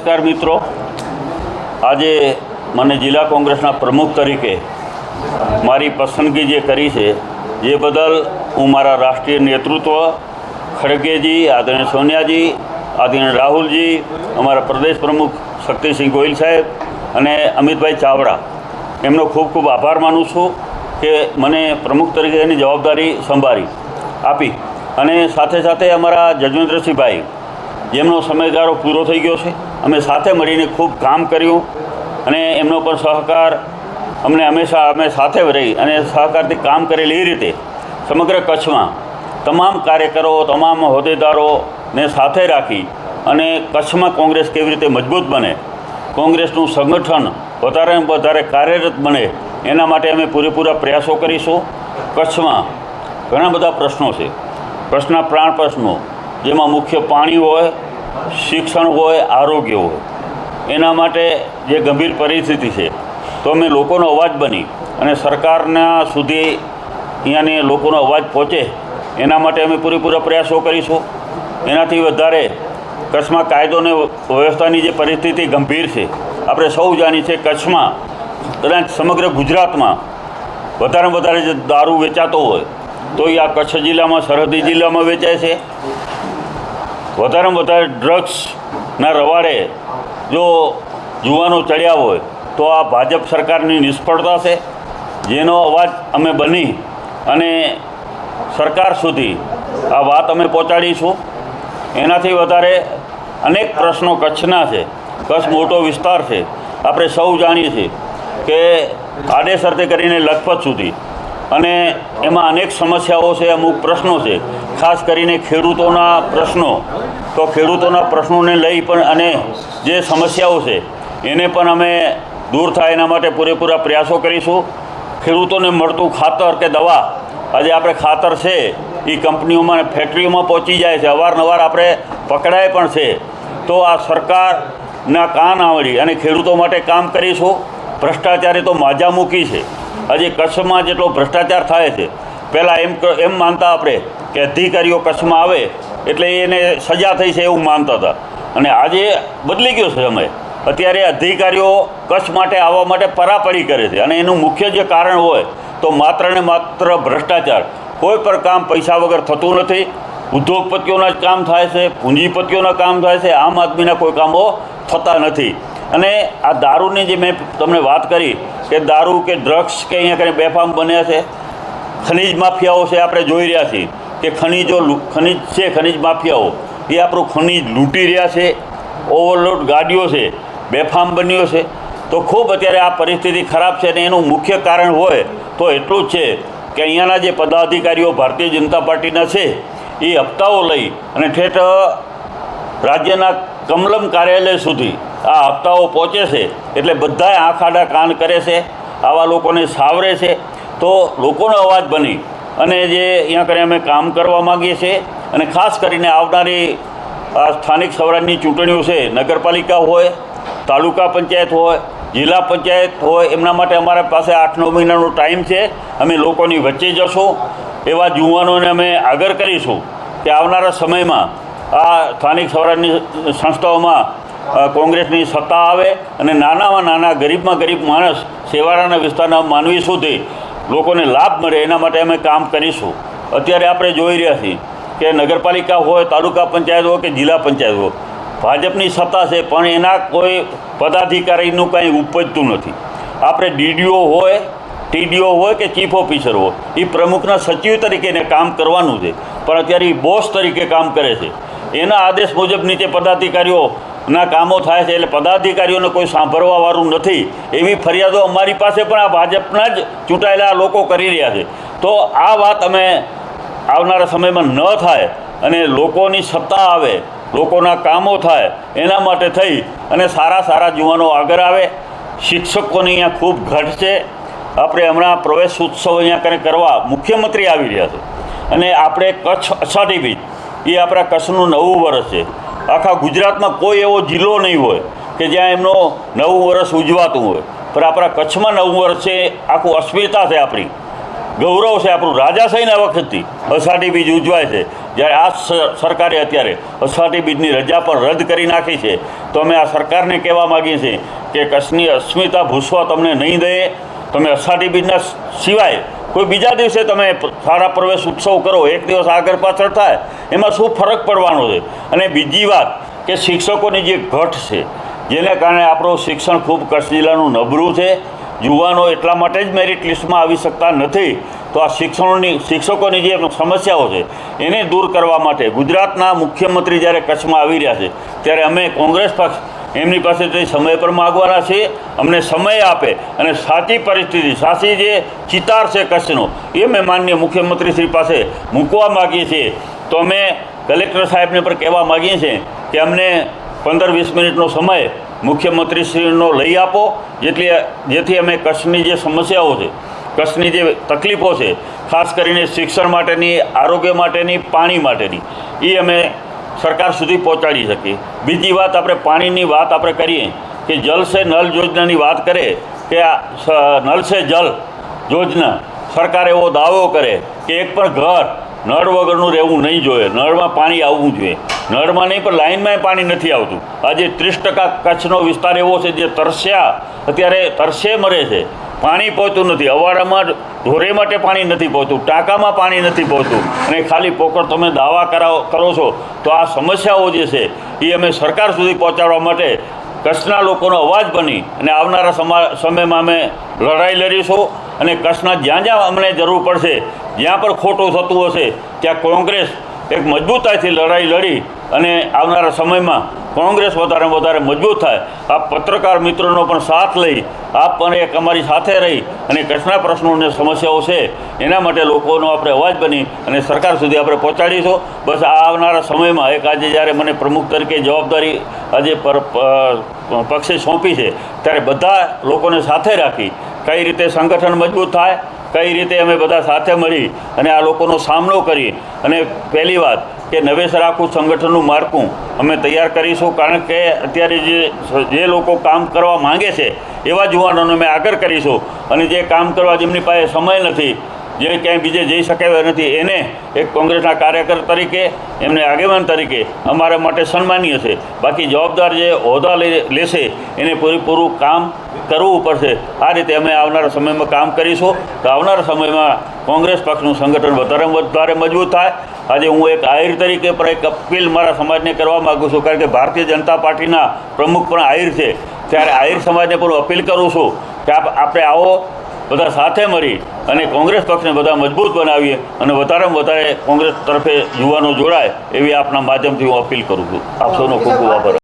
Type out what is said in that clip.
નમસ્કાર મિત્રો. આજે મને જિલ્લા કોંગ્રેસના પ્રમુખ તરીકે મારી પસંદગી જે કરી છે, જે બદલ હું મારા રાષ્ટ્રીય નેતૃત્વ, ખડગેજી, આદરણીય સોનિયાજી, આદરણીય રાહુલજી, અમારા પ્રદેશ પ્રમુખ શક્તિસિંહ ગોહિલ સાહેબ અને અમિતભાઈ ચાવડા, એમનો ખૂબ ખૂબ આભાર માનું છું કે મને પ્રમુખ તરીકેની જવાબદારી સંભાળી આપી. અને સાથે સાથે અમારા જજવેન્દ્રસિંહભાઈ જેમનો સમયગાળો પૂરો થઈ ગયો છે. અમે સાથે મળીને ખૂબ કામ કર્યું અને એમનો પણ સહકાર અમને હંમેશા, અમે સાથે રહી અને સહકારથી કામ કરેલી એ રીતે સમગ્ર કચ્છમાં તમામ કાર્યકરો, તમામ હોદ્દેદારોને સાથે રાખી અને કચ્છમાં કોંગ્રેસ કેવી રીતે મજબૂત બને, કોંગ્રેસનું સંગઠન વધારે વધારે કાર્યરત બને, એના માટે અમે પૂરેપૂરા પ્રયાસો કરીશું. કચ્છમાં ઘણા બધા પ્રશ્નો છે. કચ્છના પ્રાણ પ્રશ્નો જેમાં મુખ્ય પાણી હોય, શિક્ષણ હોય, આરોગ્ય હોય. એના માટે જે ગંભીર પરિસ્થિતિ છે, તો અમે લોકોનો અવાજ બની અને સરકારના સુધી અહીંયાની લોકોનો અવાજ પહોંચે, એના માટે અમે પૂરેપૂરા પ્રયાસો કરીશું. એનાથી વધારે કચ્છમાં કાયદો અને વ્યવસ્થાની જે પરિસ્થિતિ ગંભીર છે, આપણે સૌ જાણીએ છીએ કચ્છમાં કદાચ સમગ્ર ગુજરાતમાં વધારેમાં વધારે જે દારૂ વેચાતો હોય, તો એ આ કચ્છ જિલ્લામાં, સરહદી જિલ્લામાં વેચાય છે. વધારેમાં વધારે ડ્રગ્સના રવાડે જો જુવાનો ચડ્યા હોય, તો આ ભાજપ સરકારની નિષ્ફળતા છે? જેનો અવાજ અમે બની અને સરકાર સુધી આ વાત અમે પહોંચાડીશું. એનાથી વધારે અનેક પ્રશ્નો કચ્છના છે, કચ્છ મોટો વિસ્તાર છે. આપણે સૌ જાણીએ છીએ કે આડેસરથી કરીને લખપત સુધી અને એમાં અનેક સમસ્યાઓ છે, અમુક પ્રશ્નો છે. ખાસ કરીને ખેડૂતોના પ્રશ્નો. તો ખેડૂતોના પ્રશ્નોને લઈ પણ અને જે સમસ્યાઓ છે, એને પણ અમે દૂર થાય એના માટે પૂરેપૂરા પ્રયાસો કરીશું. ખેડૂતોને મળતું ખાતર કે દવા, આજે આપણે ખાતર છે એ કંપનીઓમાં ફેક્ટરીઓમાં પહોંચી જાય છે. અવારનવાર આપણે પકડાય પણ છે. તો આ સરકારના કાન આવડી અને ખેડૂતો માટે કામ કરીશું. ભ્રષ્ટાચારે તો માજા મૂકી છે. આજે કચ્છમાં જેટલો ભ્રષ્ટાચાર થાય છે, પહેલાં એમ એમ માનતા આપણે કે અધિકારીઓ કચ્છમાં આવે એટલે એને સજા થઈ છે એવું માનતા હતા. અને આજે બદલી ગયો છે સમય. અત્યારે અધિકારીઓ કચ્છ માટે આવવા માટે પરાપડી કરે છે. અને એનું મુખ્ય જે કારણ હોય તો માત્ર ને માત્ર ભ્રષ્ટાચાર. કોઈ પણ કામ પૈસા વગર થતું નથી. ઉદ્યોગપતિઓના જ કામ થાય છે, પૂંજીપતિઓના કામ થાય છે. આમ આદમીના કોઈ કામો થતા નથી. અને આ દારૂની જે મેં તમને વાત કરી કે દારૂ કે ડ્રગ્સ કે અહીંયા કંઈ બેફામ બન્યા છે, ખનિજ માફિયાઓ છે આપણે જોઈ રહ્યા છીએ કે ખનિજો ખનિજ છે, ખનિજ માફિયાઓ, એ આપણું ખનિજ લૂંટી રહ્યા છે, ઓવરલોડ ગાડીઓ છે, બેફામ બન્યો છે. તો ખૂબ અત્યારે આ પરિસ્થિતિ ખરાબ છે અને એનું મુખ્ય કારણ હોય તો એટલું જ છે કે અહીંયાના જે પદાધિકારીઓ ભારતીય જનતા પાર્ટીના છે, એ હપ્તાઓ લઈ અને ઠેઠ રાજ્યના કમલમ કાર્યાલય સુધી આ હપ્તાઓ પહોંચે છે, એટલે બધાએ આંખ આડા કાન કરે છે, આવા લોકોને સાવરે છે. તો લોકોનો અવાજ બની અને જે અહીંયા કરી અમે કામ કરવા માગીએ છીએ અને ખાસ કરીને આવનારી આ સ્થાનિક સ્વરાજની ચૂંટણીઓ છે, નગરપાલિકા હોય, તાલુકા પંચાયત હોય, જિલ્લા પંચાયત હોય, એમના માટે અમારા પાસે આઠ નવ મહિનાનો ટાઈમ છે. અમે લોકોની વચ્ચે જશું. એવા યુવાનોને અમે આગળ કરીશું કે આવનારા સમયમાં આ સ્થાનિક સ્વરાજની સંસ્થાઓમાં કોંગ્રેસની સત્તા આવે અને નાનામાં નાના ગરીબમાં ગરીબ માણસ સેવાળાના વિસ્તારના માનવી સુધી લોકોને લાભ મળે, એના માટે અમે કામ કરીશું. અત્યારે આપણે જોઈ રહ્યા છીએ કે નગરપાલિકા હોય, તાલુકા પંચાયત હોય કે જિલ્લા પંચાયત હોય, ભાજપની સત્તા છે, પણ એના કોઈ પદાધિકારીનું કાંઈ ઉપજતું નથી. આપણે ડીડીઓ હોય, ટીડીઓ હોય કે ચીફ ઓફિસર હોય, એ પ્રમુખના સચિવ તરીકે એને કામ કરવાનું છે. પણ અત્યારે એ બોસ તરીકે કામ કરે છે. એના આદેશ મુજબ નીચે પદાધિકારીઓના કામો થાય છે એટલે પદાધિકારીઓને કોઈ સાંભળવાવાળું નથી. એવી ફરિયાદો અમારી પાસે પણ આ ભાજપના જ ચૂંટાયેલા લોકો કરી રહ્યા છે. તો આ વાત અમે આવનારા સમયમાં ન થાય અને લોકોની સત્તા આવે, લોકોના કામો થાય, એના માટે થઈ અને સારા સારા યુવાનો આગળ આવે. શિક્ષકોની અહીંયા ખૂબ ઘટ છે. આપણે હમણાં પ્રવેશ ઉત્સવ અહીંયા કરે કરવા મુખ્યમંત્રી આવી રહ્યા છે. અને આપણે કચ્છ અષાઢી બીજ, એ આપણા કચ્છનું નવું વર્ષ છે. આખા ગુજરાતમાં કોઈ એવો જિલ્લો નહીં હોય કે જ્યાં એમનો નવું વર્ષ ઉજવાતું હોય. પણ આપણા કચ્છમાં નવું વર્ષ છે, આખું અસ્મિતા છે આપણી. ગૌરવ છે આપણું. રાજાશાહીના વખતથી અષાઢી બીજ ઉજવાય છે. જ્યારે આ સરકારે અત્યારે અષાઢી બીજની રજા પણ રદ કરી નાખી છે. તો અમે આ સરકારને કહેવા માગીએ છીએ કે કચ્છની અસ્મિતા ભૂસવા તમને નહીં દે. તમે અષાઢી બીજના સિવાય કોઈ બીજા દિવસે તમે સારા પ્રવેશ ઉત્સવ કરો, એક દિવસ આગળ પાછળ થાય, એમાં શું ફરક પડવાનો છે? અને બીજી વાત કે શિક્ષકોની જે ઘટ છે, જેને કારણે આપણું શિક્ષણ ખૂબ કચ્છ જિલ્લાનું નબળું છે, યુવાનો એટલા માટે જ મેરિટ લિસ્ટમાં આવી શકતા નથી, તો આ શિક્ષણની, શિક્ષકોની જે સમસ્યાઓ છે, એને દૂર કરવા માટે ગુજરાતના મુખ્યમંત્રી જ્યારે કચ્છમાં આવી રહ્યા છે, ત્યારે અમે કોંગ્રેસ પક્ષ એમની પાસેથી સમય પર માગવાના છે, અમને સમય આપે અને સાચી પરિસ્થિતિ, સાચી જે ચિતાર છે કચ્છનો, એ મેં માનનીય મુખ્યમંત્રી શ્રી પાસે મૂકવા માગીએ છીએ. તો અમે કલેક્ટર સાહેબને પણ કહેવા માગીએ છીએ કે અમને પંદર વીસ મિનિટનો સમય મુખ્યમંત્રીશ્રીનો લઈ આપો, જેટલી જેથી અમે કચ્છની જે સમસ્યાઓ છે, કચ્છની જે તકલીફો છે, ખાસ કરીને શિક્ષણ માટેની, આરોગ્ય માટેની, પાણી માટેની એ અમે સરકાર સુધી પહોંચાડી શકીએ બીજી વાત આપણે પાણીની વાત આપણે કરીએ કે જલ સે નલ યોજનાની વાત કરે કે આ નલ સે જલ યોજના સરકાર એવો દાવો કરે કે એક પણ ઘર નળ વગરનું રહેવું નહીં જોઈએ. નળમાં પાણી આવવું જોઈએ. નળમાં નહીં, પણ લાઇનમાં પાણી નથી આવતું. આજે ત્રીસ ટકા કચ્છનો વિસ્તાર એવો છે જે તરસ્યા, અત્યારે તરસે મરે છે. પાણી પહોંચતું નથી. અવાડામાં ઢોરે માટે પાણી નથી પહોંચતું ટાંકામાં પાણી નથી પહોંચતું અને ખાલી પોકળ તમે દાવા કરાવો, કરો છો, તો આ સમસ્યાઓ જે છે, એ અમે સરકાર સુધી પહોંચાડવા માટે કચ્છના લોકોનો અવાજ બની અને આવનારા સમા, સમયમાં અમે લડાઈ લડીશું અને કચ્છના જ્યાં જ્યાં અમને જરૂર પડશે, જ્યાં પણ ખોટું થતું હશે, ત્યાં કોંગ્રેસ એક મજબૂતાઈથી લડાઈ લડી અને આવનારા સમયમાં કોંગ્રેસ વધારે વધારે મજબૂત થાય. આ પત્રકાર મિત્રોનો પણ સાથ લઈ, આપ પણ એક અમારી સાથે રહી અને કચ્છના પ્રશ્નોને સમસ્યાઓ છે, એના માટે લોકોનો આપણે અવાજ બની અને સરકાર સુધી આપણે પહોંચાડીશું. બસ આ આવનારા સમયમાં એક આજે જ્યારે મને પ્રમુખ તરીકે જવાબદારી આજે પક્ષે સોંપી છે, ત્યારે બધા લોકોને સાથે રાખી કઈ રીતે સંગઠન મજબૂત થાય, કઈ રીતે અમે બધા સાથે મળી અને આ લોકોનો સામનો કરી. અને પહેલી વાત કે નવેસર આખું સંગઠનનું માળખું અમે તૈયાર કરીશું. કારણ કે અત્યારે જે જે લોકો કામ કરવા માંગે છે, એવા યુવાનોને અમે આગળ કરીશું. અને જે કામ કરવા જેમની પાસે સમય નથી, જે ક્યાંય બીજે જઈ શકે નથી, એને એક કોંગ્રેસના કાર્યકર તરીકે, એમને આગેવાન તરીકે અમારા માટે સન્માનીય છે. બાકી જવાબદાર જે હોદ્દા લેશે, એને પૂરેપૂરું કામ કરવું પડશે. આ રીતે અમે આવનારા સમયમાં કામ કરીશું. તો આવનારા સમયમાં કોંગ્રેસ પક્ષનું સંગઠન વધારે વધારે મજબૂત થાય. આજે હું એક આહિર તરીકે પણ એક અપીલ મારા સમાજને કરવા માગું છું, કારણ કે ભારતીય જનતા પાર્ટીના પ્રમુખ પણ આહિર છે. ત્યારે આહિર સમાજને પણ અપીલ કરું છું કે આપ આપણે આવો, બધા સાથે મળી અને કોંગ્રેસ પક્ષને બધા મજબૂત બનાવીએ અને વધારેમાં વધારે કોંગ્રેસ તરફે યુવાનો જોડાય, એવી આપના માધ્યમથી હું અપીલ કરું છું. આપ સૌનો ખૂબ ખૂબ આભાર.